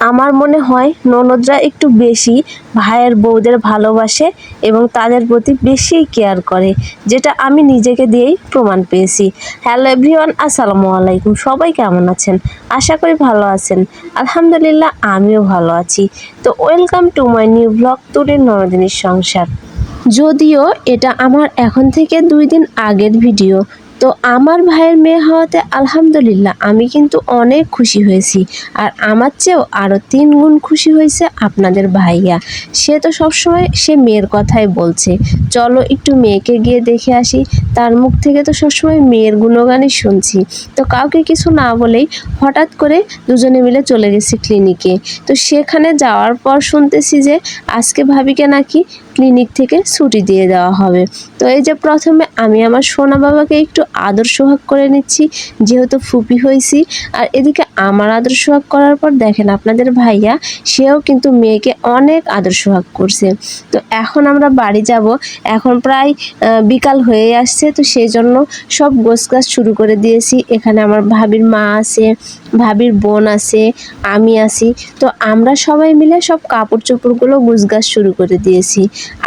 আমার মনে হয় ননদরা একটু বেশি ভাইয়ের বউদের ভালোবাসে এবং তাদের প্রতি বেশি কেয়ার করে, যেটা আমি নিজেকে দিয়েই প্রমাণ পেয়েছি। হ্যালো এভরিওয়ান, আসসালামু আলাইকুম। সবাই কেমন আছেন? আশা করি ভালো আছেন। আলহামদুলিল্লাহ, আমিও ভালো আছি। তো welcome to my new blog তুরের ননদিনীর সংসার। যদিও এটা আমার এখন থেকে দুই দিন আগের ভিডিও তো আমার ভাইয়ের মেয়ে হওয়াতে আলহামদুলিল্লাহ আমি কিন্তু অনেক খুশি হয়েছি। আর আমার চেয়েও আরও তিন গুণ খুশি হয়েছে আপনাদের ভাইয়া। সে তো সবসময় সে মেয়ের কথাই বলছে। চলো একটু মেয়েকে গিয়ে দেখে আসি। তার মুখ থেকে তো সবসময় মেয়ের গুণগানই শুনছি। তো কাউকে কিছু না বলেই হঠাৎ করে দুজনে মিলে চলে গেছি ক্লিনিকে। তো সেখানে যাওয়ার পর শুনতেছি যে আজকে ভাবিকে নাকি ক্লিনিক থেকে ছুটি দিয়ে দেওয়া হবে। তো এই যে প্রথমে আমি আমার সোনা বাবাকে একটু আদর সোহাগ করে নিচ্ছি, যেহেতু ফুপি হয়েছি। আর এদিকে আমার আদর সোহাগ করার পর দেখেন আপনাদের ভাইয়া, সেও কিন্তু মেয়েকে অনেক আদর সোহাগ করছে। তো এখন আমরা বাড়ি যাব। এখন প্রায় বিকাল হয়ে আসছে, তো সেই জন্য সব গোছগাছ শুরু করে দিয়েছি। এখানে আমার ভাবির মা আছে, ভাবির বোন আছে, আমি আছি। তো আমরা সবাই মিলে সব কাপড় চোপড়গুলো গুছগাছ শুরু করে দিয়েছি।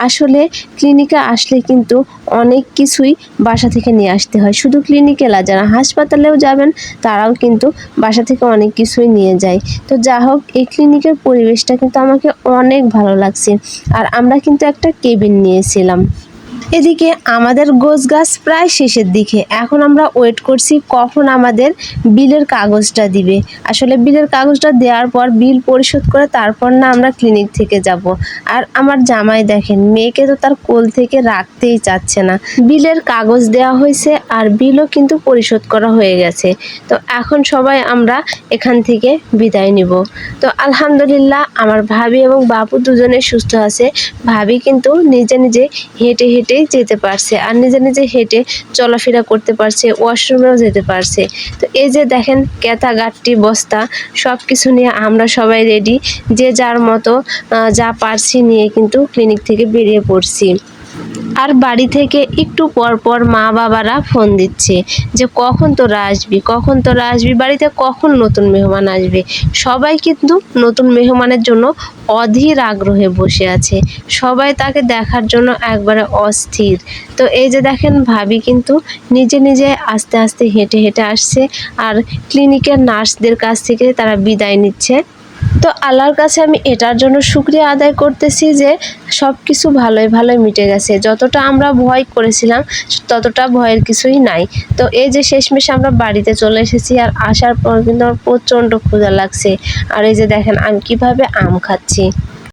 আসলে ক্লিনিকে আসলে কিন্তু অনেক কিছুই বাসা থেকে নিয়ে আসতে হয়। শুধু ক্লিনিকে না যারা হাসপাতালেও যাবেন, তারাও কিন্তু বাসা থেকে অনেক কিছুই নিয়ে যায়। তো যা হোক, এই ক্লিনিকের পরিবেশটা কিন্তু আমাকে অনেক ভালো লাগছে। আর আমরা কিন্তু একটা কেবিন নিয়েছিলাম। এদিকে আমাদের গোছ গাছ প্রায় শেষের দিকে। এখন আমরা ওয়েট করছি কখন আমাদের বিলের কাগজটা দিবে। আসলে বিলের কাগজটা দেওয়ার পর বিল পরিশোধ করে তারপর না আমরা ক্লিনিক থেকে যাব। আর আমার জামাই দেখেন, মেয়েকে তো তার কোল থেকে রাখতেই চাচ্ছে না। বিলের কাগজ দেওয়া হয়েছে আর বিলও কিন্তু পরিশোধ করা হয়ে গেছে। তো এখন সবাই আমরা এখান থেকে বিদায় নিব। তো আলহামদুলিল্লাহ আমার ভাবি এবং বাবু দুজনে সুস্থ আছে। ভাবি কিন্তু নিজে নিজে হেঁটে হেঁটে হেঁটেই যেতে পারছে আর নিজে নিজে হেঁটে চলাফেরা করতে পারছে, ওয়াশরুমেও যেতে পারছে। তো এই যে দেখেন কেতা গাঠটি বস্তা সব কিছু নিয়ে আমরা সবাই রেডি যে যার মতো যা পারছি নিয়ে কিন্তু ক্লিনিক থেকে বেরিয়ে পড়ছি। আর বাড়ি থেকে একটু পর পর মা বাবারা ফোন দিচ্ছে যে, কখন তোরা আসবি? কখন তোরা আসবি? বাড়িতে কখন নতুন মেহমান আসবে? সবাই কিন্তু নতুন মেহমানের জন্য অধীর আগ্রহে বসে আছে। সবাই তাকে দেখার জন্য একবারে অস্থির। তো এই যে দেখেন, ভাবি কিন্তু নিজে নিজে আস্তে আস্তে হেঁটে হেঁটে আসছে আর ক্লিনিকের নার্সদের কাছ থেকে তারা বিদায় নিচ্ছে। তো আল্লাহর কাছে আমি এটার জন্য শুক্রিয়া আদায় করতেছি যে সব কিছু ভালোই ভালোই মিটে গেছে। যতটা আমরা ভয় করেছিলাম, ততটা ভয়ের কিছুই নাই। তো এই যে শেষমেশ আমরা বাড়িতে চলে এসেছি আর আসার পর কিন্তু আমার প্রচণ্ড ক্ষুধা লাগছে। আর এই যে দেখেন আমি কীভাবে আম খাচ্ছি।